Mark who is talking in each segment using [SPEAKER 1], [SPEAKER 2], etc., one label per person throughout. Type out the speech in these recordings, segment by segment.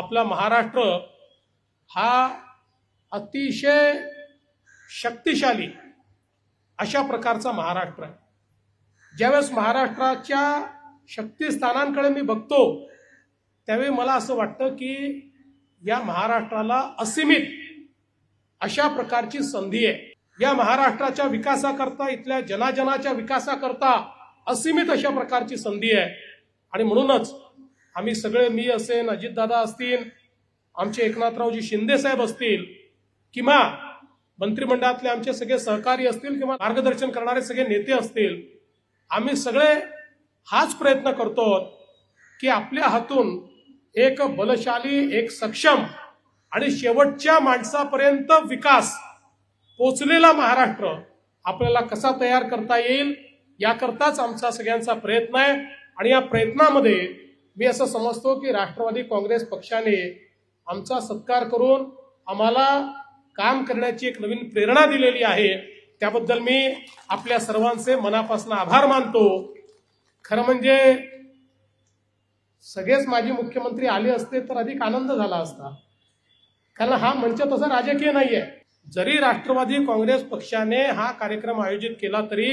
[SPEAKER 1] आपला महाराष्ट्र हा अतिशय शक्तिशाली अशा प्रकारचा महाराष्ट्र आहे. ज्यावेळेस महाराष्ट्राच्या शक्तिस्थानांकडे मी बघतो त्यावेळी मला असं वाटतं की या महाराष्ट्राला असीमित अशा प्रकारची संधी आहे. या महाराष्ट्राच्या विकासाकरता इथल्या जनाजनाच्या विकासाकरता असीमित अशा प्रकारची संधी आहे. आणि म्हणूनच आम्ही सगळे मी असेन अजितदादा असतील आमचे एकनाथरावजी शिंदे साहेब असतील किंवा मंत्रिमंडळातले आमचे सगळे सहकारी असतील किंवा मार्गदर्शन करणारे सगळे नेते असतील आम्ही सगळे हाच प्रयत्न करतो की आपल्या हातून एक बलशाली एक सक्षम आणि शेवटच्या माणसापर्यंत विकास पोचलेला महाराष्ट्र आपल्याला कसा तयार करता येईल याकरताच आमचा सगळ्यांचा प्रयत्न आहे आणि या प्रयत्नामध्ये मी असं समजतो की राष्ट्रवादी काँग्रेस पक्षाने आमचा सत्कार करून आम्हाला काम करण्याची एक नवीन प्रेरणा दिलेली आहे. त्याबद्दल मी आपल्या सर्वांचे मनापासून आभार मानतो. खरं म्हणजे सगळेच माजी मुख्यमंत्री आले असते तर अधिक आनंद झाला असता. कारण हा मंच तसा राजकीय नाही आहे जरी राष्ट्रवादी काँग्रेस पक्षाने हा कार्यक्रम आयोजित केला तरी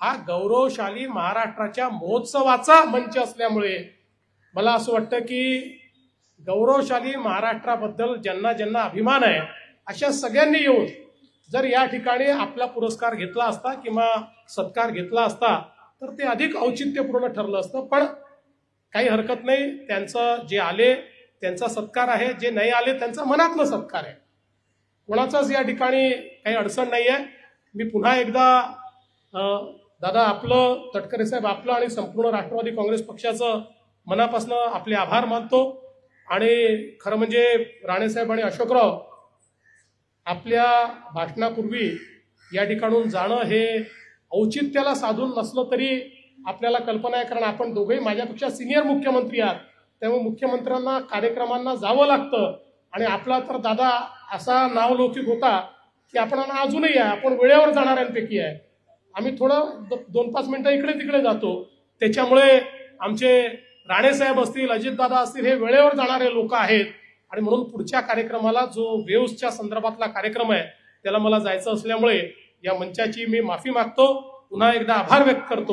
[SPEAKER 1] हा गौरवशाली महाराष्ट्राच्या महोत्सवाचा मंच असल्यामुळे मला असं वाटतं की गौरवशाली महाराष्ट्राबद्दल ज्यांना ज्यांना अभिमान आहे अशा सगळ्यांनी येऊन जर या ठिकाणी आपला पुरस्कार घेतला असता किंवा सत्कार घेतला असता तर ते अधिक औचित्यपूर्ण ठरलं असतं. पण काही हरकत नाही त्यांचं जे आले त्यांचा सत्कार आहे. जे नाही आले त्यांचा मनातलं सत्कार आहे. कोणाचाच या ठिकाणी काही अडचण नाही आहे. मी पुन्हा एकदा दादा आपलं तटकरे साहेब आपलं आणि संपूर्ण राष्ट्रवादी काँग्रेस पक्षाचं मनापासून आपले आभार मानतो. आणि खरं म्हणजे राणेसाहेब आणि अशोकराव आपल्या भाषणापूर्वी या ठिकाणून जाणं हे औचित्याला साधून नसलं तरी आपल्याला कल्पना आहे. कारण आपण दोघेही माझ्यापेक्षा सिनियर मुख्यमंत्री आहात. त्यामुळे मुख्यमंत्र्यांना कार्यक्रमांना जावं लागतं. आणि आपला तर दादा असा नावलौकिक होता की आपण अजूनही आहे. आपण वेळेवर जाणाऱ्यांपैकी आहे. आम्ही थोडं द- दोन पाच मिनटं इकडे तिकडे जातो. त्याच्यामुळे आमचे राणेसाहेब असतील अजितदादा असतील हे वेळेवर जाणारे लोक आहेत. आणि म्हणून पुढच्या कार्यक्रमाला जो वेव्सच्या संदर्भातला कार्यक्रम आहे त्याला मला जायचं असल्यामुळे या मंचाची मी माफी मागतो. पुन्हा एकदा आभार व्यक्त करतो.